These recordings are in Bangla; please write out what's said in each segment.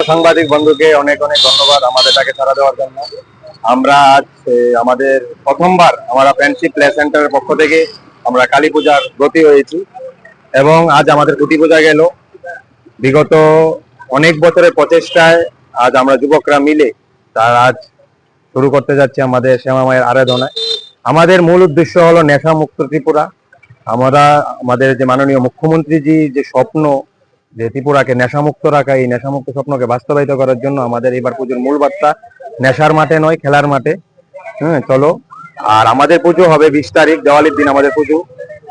সাংবাদিক বন্ধুকে অনেক অনেক ধন্যবাদ আমাদের তাকে সাড়া দেওয়ার জন্য। আমরা আজ আমাদের প্রথমবার আমরা ফ্রেন্ডশিপ প্লে সেন্টারের পক্ষ থেকে আমরা কালী পূজার ব্রতী হয়েছি এবং আজ আমাদের কুটি পূজা গেল। বিগত অনেক বছরের প্রচেষ্টায় আজ আমরা যুবকরা মিলে তার আজ শুরু করতে যাচ্ছি আমাদের শ্যামা মায়ের আরাধনায়। আমাদের মূল উদ্দেশ্য হলো নেশা মুক্ত ত্রিপুরা। আমরা আমাদের যে মাননীয় মুখ্যমন্ত্রীজি যে স্বপ্ন যে ত্রিপুরাকে নেশামুক্ত রাখা, এই নেশামুক্ত স্বপ্নকে বাস্তবায়িত করার জন্য আমাদের এবার পুজোর মূল বার্তা নেশার মাঠে নয়, খেলার মাঠে। হ্যাঁ চলো। আর আমাদের পুজো হবে বিশ তারিখ, দেওয়ালির দিন আমাদের পুজো।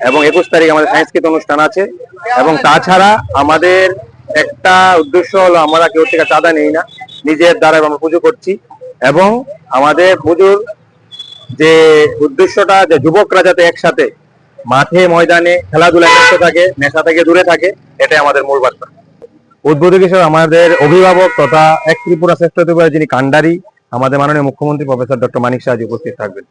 এবং একুশ তারিখ আমাদের সাংস্কৃতিক অনুষ্ঠান আছে। এবং তাছাড়া আমাদের একটা উদ্দেশ্য হলো আমরা কেউ থেকে চাঁদা নেই না। নিজের দ্বারা আমরা পুজো করছি। এবং আমাদের পুজোর যে উদ্দেশ্যটা যে যুবকরা যাতে একসাথে মাঠে, ময়দানে খেলাধুলায় ব্যস্ত থাকে, নেশা থেকে দূরে থাকে, এটাই আমাদের মূল বার্তা। উদ্বোধক হিসেবে আমাদের অভিভাবক তথা এক ত্রিপুরা শ্রেষ্ঠ ত্রিপুরা যিনি কান্ডারি, আমাদের মাননীয় মুখ্যমন্ত্রী প্রফেসর ডক্টর মানিক শাহজি উপস্থিত থাকবেন।